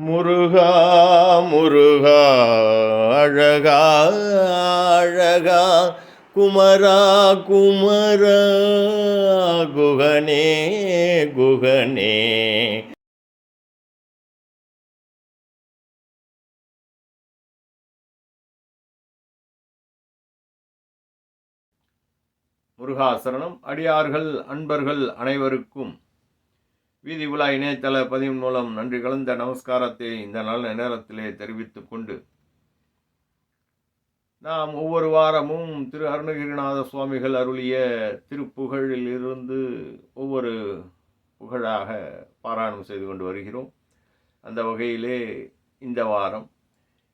முருகா முருகா அழகா அழகா குமரா குமரா குகனே குகனே. முருகாசரணம் அடியார்கள் அன்பர்கள் அனைவருக்கும் வீதி உலா இணையதள பதிவு மூலம் நன்றி கலந்த நமஸ்காரத்தை இந்த நல்ல நேரத்திலே தெரிவித்துக் கொண்டு நாம் ஒவ்வொரு வாரமும் திரு அருணகிரிநாத சுவாமிகள் அருளிய திருப்புகழில் இருந்து ஒவ்வொரு புகழாக பாராயணம் செய்து கொண்டு வருகிறோம். அந்த வகையிலே இந்த வாரம்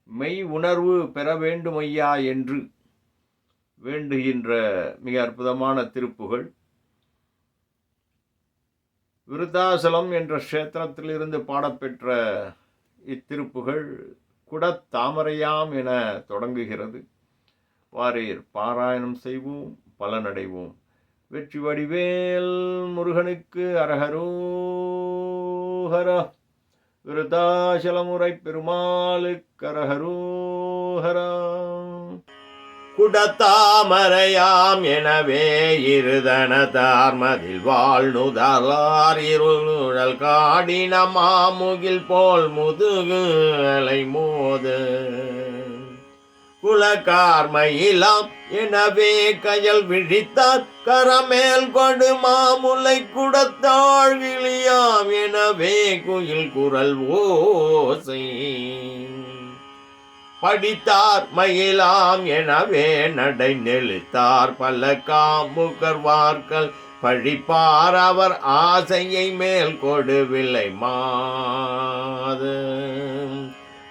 மெய் உணர்வு பெற வேண்டும் ஐயா என்று வேண்டுகின்ற மிக அற்புதமான திருப்புகழ் விருத்தாசலம் என்ற க்ஷேத்திரத்திலிருந்து பாடப்பெற்ற இத்திருப்புகழ் குடத்தாமரையாம் என தொடங்குகிறது. வாரீர் பாராயணம் செய்வோம் பலனடைவோம். வெற்றி வடிவேல் முருகனுக்கு அரஹரோஹரா. விருதாசலமுறை பெருமாளுக்கு அரஹரோஹரா. குடத்தாமரையாம் எனவே இருதனதார்மதில் வாழ்நுதலார் இருள் காடின மாமுகில் போல் முதுகு அலை மோது. குலகார்மையிலாம் எனவே கயல் விழித்தார் கரமேல் கொடு மாமுலை குடத்தாழ்கிளியாம் எனவே குயில் குரல் ஓசை. படித்தார் மயிலாம் எனவே நடை நெளித்தார். பல காமுகர்வார்கள் பழிப்பார் அவர் ஆசையை மேல் கொடுவில்லை மாது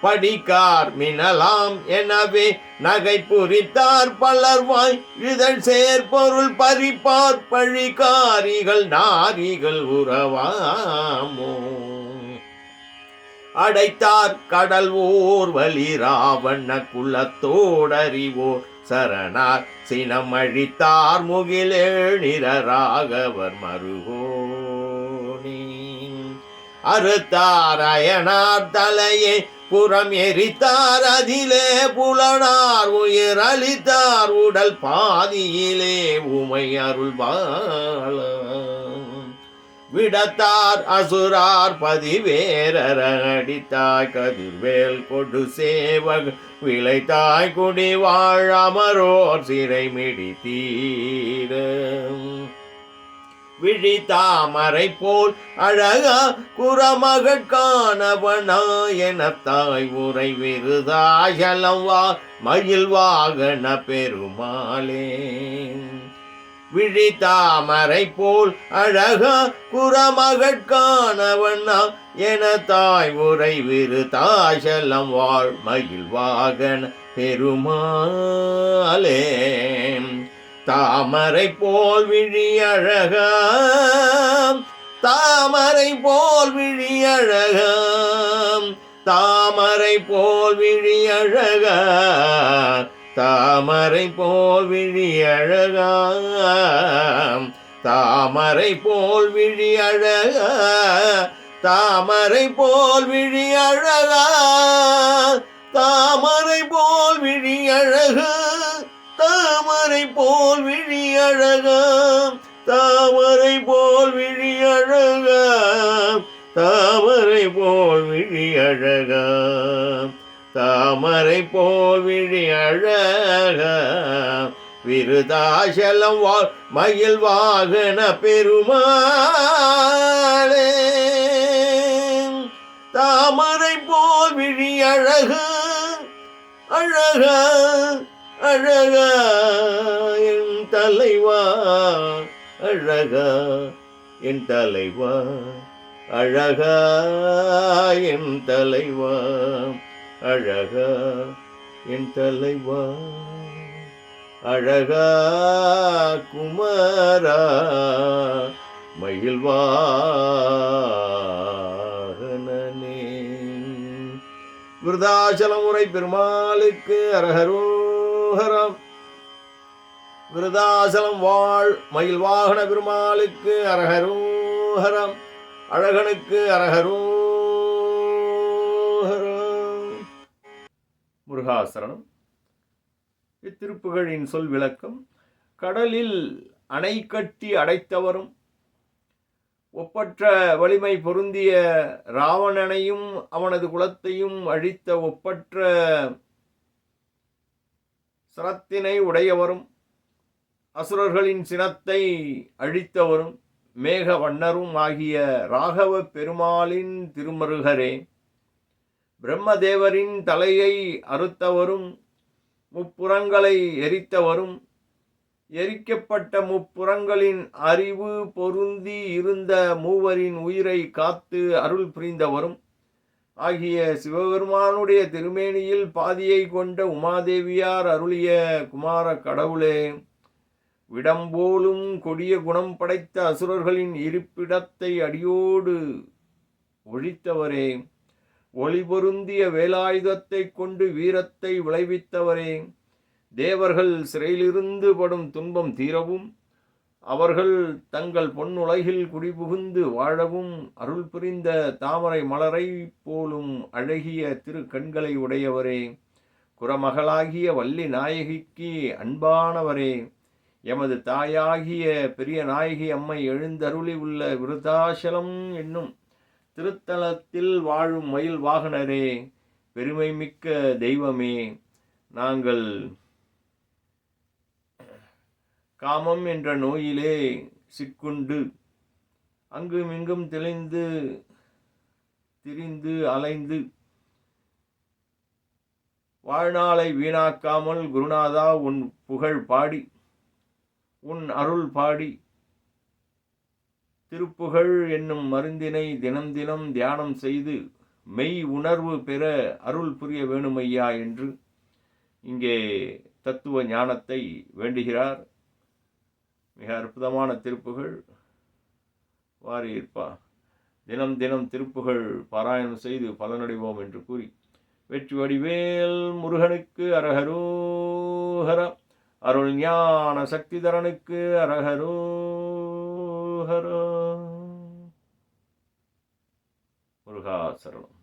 படிக்கார் மினலாம் எனவே நகை புரித்தார். பலர்வாய் இதழ் சேர்பொருள் பறிப்பார். பழிகாரிகள் நாரிகள் உறவாமோ அடைத்தார் கடல் ஓர் வலி ராவண்ண குலத்தோடறிவோர் சரணார். சினம் அழித்தார் முகிலேணிரராகவர் மருகோணி அறுத்தார் அயனார் தலையே புறம் எரித்தார் அதிலே. புலனார் உயிர் அளித்தார் உடல் பாதியிலே. உமை அருள்வாள விடத்தார் அசுரார் பதிவேரர அடித்தாய் கதிர்வேல் கொடு சேவக விளைத்தாய் குடி வாழ் அமரோர் சிறை மிடித்தீர. விழித்தாமரை போல் அழகா குரமகட்கானவனா என தாய் உரை விருதாயலம் வா மயில் வாகன பெருமாளே. விழி தாமரை போல் அழகா குரமகட்கானவண்ணா என தாய் உரை விரு தாசலம் வாழ் மயில் வாகன பெருமாளே. தாமரை போல் விழி அழகா தாமரை போல் விழி அழகா தாமரை போல் விழி அழகா தாமரை போல் விழி அழகாம். தாமரை போல் விழி அழகா தாமரை போல் விழி அழகா தாமரை போல் விழி அழகா தாமரை போல் விழி அழகா தாமரை போல் விழி அழகா தாமரை போல் விழி அழகா தாமரை போல் விழி அழக விருதாசலம் வாழ் மயில் வாகன பெருமாளே. தாமரை போல் விழி அழக அழக அழக என் தலைவா அழக என் தலைவா அழகா என் தலைவா. அழகா என் தலைவா அழகா குமாரா மகிழ்வாகனே வாகனனே முறை பெருமாளுக்கு அரகரோகரம் விருதாசலம் வாழ் மயில் வாகன பெருமாளுக்கு அரஹரோஹரம். அழகனுக்கு அரகரோ முருகாசரணம். இத்திருப்புகளின் சொல் விளக்கம் கடலில் அணை கட்டி அடைத்தவரும் ஒப்பற்ற வலிமை பொருந்திய ராவணனையும் அவனது குலத்தையும் அழித்த ஒப்பற்ற சரத்தினை உடையவரும் அசுரர்களின் சினத்தை அழித்தவரும் மேக வண்ணரும் ஆகிய ராகவ பெருமாளின் திருமருகரே. பிரம்மதேவரின் தலையை அறுத்தவரும் முப்புறங்களை எரித்தவரும் எரிக்கப்பட்ட முப்புறங்களின் அறிவு பொருந்தி இருந்த மூவரின் உயிரை காத்து அருள் புரிந்தவரும் ஆகிய சிவபெருமானுடைய திருமேனியில் பாதியை கொண்ட உமாதேவியார் அருளிய குமார கடவுளே விடம்போலும் கொடிய குணம் படைத்த அசுரர்களின் இருப்பிடத்தை அடியோடு ஒழித்தவரே. ஒளி பொருந்திய வேலாயுதத்தை கொண்டு வீரத்தை விளைவித்தவரே. தேவர்கள் சிறையிலிருந்து படும் துன்பம் தீரவும் அவர்கள் தங்கள் பொன்னுலகில் குடிபுகுந்து வாழவும் அருள் புரிந்த தாமரை மலரை போலும் அழகிய திரு கண்களை உடையவரே. குரமகளாகிய வள்ளி நாயகிக்கு அன்பானவரே. எமது தாயாகிய பெரிய நாயகி அம்மை எழுந்தருளி உள்ள விருதாசலம் என்னும் திருத்தலத்தில் வாழும் மயில் வாகனரே பெருமை மிக்க தெய்வமே நாங்கள் காமம் என்ற நோயிலே சிக்குண்டு அங்கும் இங்கும் தெளிந்து திரிந்து அலைந்து வாழ்நாளை வீணாக்காமல் குருநாதா உன் புகழ் பாடி உன் அருள் பாடி திருப்புகழ் என்னும் மருந்தினை தினம் தினம் தியானம் செய்து மெய் உணர்வு பெற அருள் புரிய வேணுமையா என்று இங்கே தத்துவ ஞானத்தை வேண்டுகிறார். மிக அற்புதமான திருப்புகள் வாரி இருப்பா தினம் தினம் திருப்புகள் பாராயணம் செய்து பலனடைவோம் என்று கூறி வெற்றி வடிவேல் முருகனுக்கு அரகரோஹர அருள் ஞான சக்திதரனுக்கு அரகரோஹர முருகாசரணம்